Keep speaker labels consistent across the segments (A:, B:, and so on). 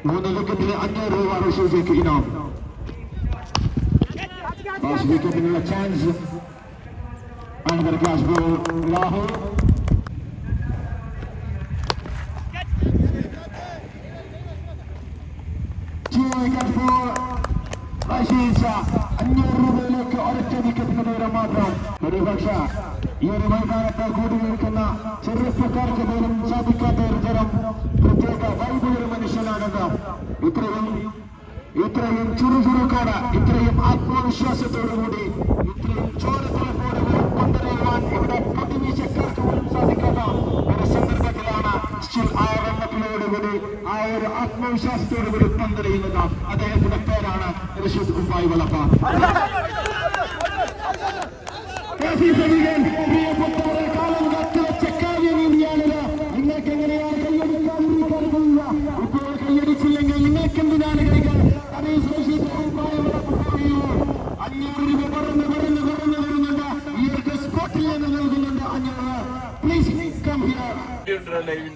A: Menunjukkan bila Anya Rewa Rasulzai ke Inam. Masbika bila Chanz. Anya berkelas bu Rahul. Ciekan bu Rashid Shah. Anya Rewa Lek Orchani ke Penera Madra. Hari Baksha. Ia rumah karakter kudu kena cerita perkara keberan ഇത്രയും ഇത്രയും ചുറുചുറുക്കോട് ഇത്രയും ആത്മവിശ്വാസത്തോടുകൂടി ഇത്രയും ചോരത്തിളപ്പോടെ കൊണ്ടുവരുവാൻ ഇവിടെ പതിവീശക്കാർക്ക് പോലും സാധിക്കാത്ത ഒരു സന്ദർഭത്തിലാണ് സ്റ്റിൽ ആ വെള്ളത്തിലോടുകൂടി ആ ഒരു ആത്മവിശ്വാസത്തോടുകൂടി പന്തെറിയുന്നത്. അദ്ദേഹത്തിന്റെ പേരാണ് റഷീദ് കുമ്പായി വളപ്പ.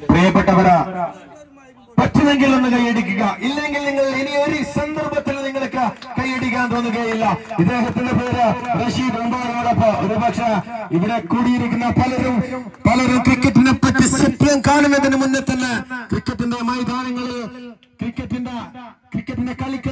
B: പ്രിയപ്പെട്ടവരാ പറ്റുമെങ്കിൽ ഒന്ന് കൈയടിക്കുക. ഇല്ലെങ്കിൽ നിങ്ങൾ ഇനി ഒരു സന്ദർഭത്തിൽ നിങ്ങൾക്ക് കൈയടിക്കാൻ തോന്നുകയില്ല. ഇദ്ദേഹത്തിന്റെ പേര് റഷീദ് ഉമ്പാറോടൊപ്പം ഒരുപക്ഷെ ഇവിടെ കൂടിയിരിക്കുന്ന പലരും പലരും ക്രിക്കറ്റിനെ പറ്റി സത്യം കാണുന്നതിന് മുന്നേ തന്നെ ക്രിക്കറ്റിന്റെ മൈതാനങ്ങളിൽ ക്രിക്കറ്റിന്റെ ക്രിക്കറ്റിന്റെ കളിക്ക